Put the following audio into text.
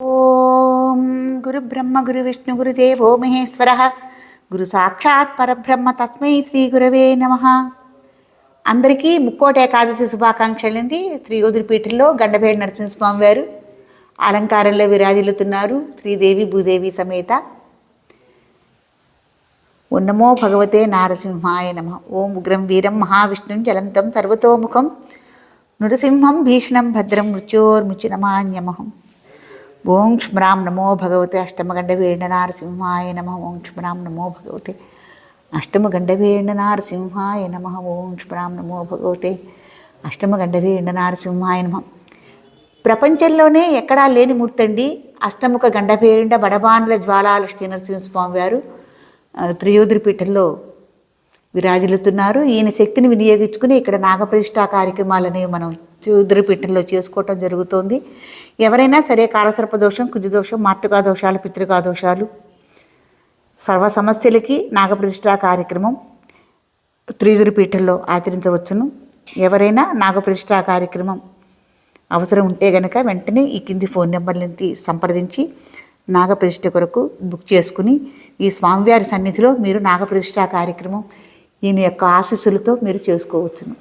ఓం గురు బ్రహ్మ గురు విష్ణు గురుదేవో మహేశ్వర. గురు సాక్షాత్ పరబ్రహ్మ తస్మై శ్రీ గురవే నమ. అందరికీ ముక్కోట ఏకాదశి శుభాకాంక్షలు అండి. త్రియోధుడిపీఠంలో గడ్డపేడి నరసింహస్వామి వారు అలంకారంలో విరాజిల్లుతున్నారు. శ్రీదేవి భూదేవి సమేత. ఉన్నమో నమో భగవతే నారసింహాయ నమ. ఓం ఉగ్రం వీరం మహావిష్ణుం జలంతం సర్వతోముఖం. నృసింహం భీషణం భద్రం మృత్యోర్ముచునమాన్యమహం ఓం క్ష్మరాం నమో భగవతే అష్టమగండవేణ నారసింహాయ నమ. ఓం క్ష్మరాం నమో భగవతే అష్టమగండవేణ నారసింహాయ నమ. ఓం క్ష్మరాం నమో భగవతే అష్టమగండవేణ నారసింహాయ నమ. ప్రపంచంలోనే ఎక్కడా లేని మూర్తండి అష్టముఖ గండపేరిండ బడబానుల జ్వాలాలక్ష్మీ నరసింహస్వామి వారు ఆ, త్రియోధుడిపీఠంలో విరాజిల్లుతున్నారు. ఈయన శక్తిని వినియోగించుకుని ఇక్కడ నాగప్రతిష్ఠా కార్యక్రమాలని మనం త్రియోధుడిపీఠంలో చేసుకోవటం జరుగుతోంది. ఎవరైనా సరే కాలసర్ప దోషం కుజదోషం మాతృకా దోషాలు పితృకా దోషాలు సర్వ సమస్యలకి నాగప్రతిష్ట కార్యక్రమం త్రియుధుడిపీఠంలో ఆచరించవచ్చును. ఎవరైనా నాగప్రతిష్ట కార్యక్రమం అవసరం ఉంటే గనక వెంటనే ఈ కింది ఫోన్ నెంబర్లని సంప్రదించి నాగప్రతిష్ఠ కొరకు బుక్ చేసుకుని ఈ స్వామివారి సన్నిధిలో మీరు నాగప్రతిష్ట కార్యక్రమం ఈయన యొక్క ఆశీస్సులతో మీరు చేసుకోవచ్చును.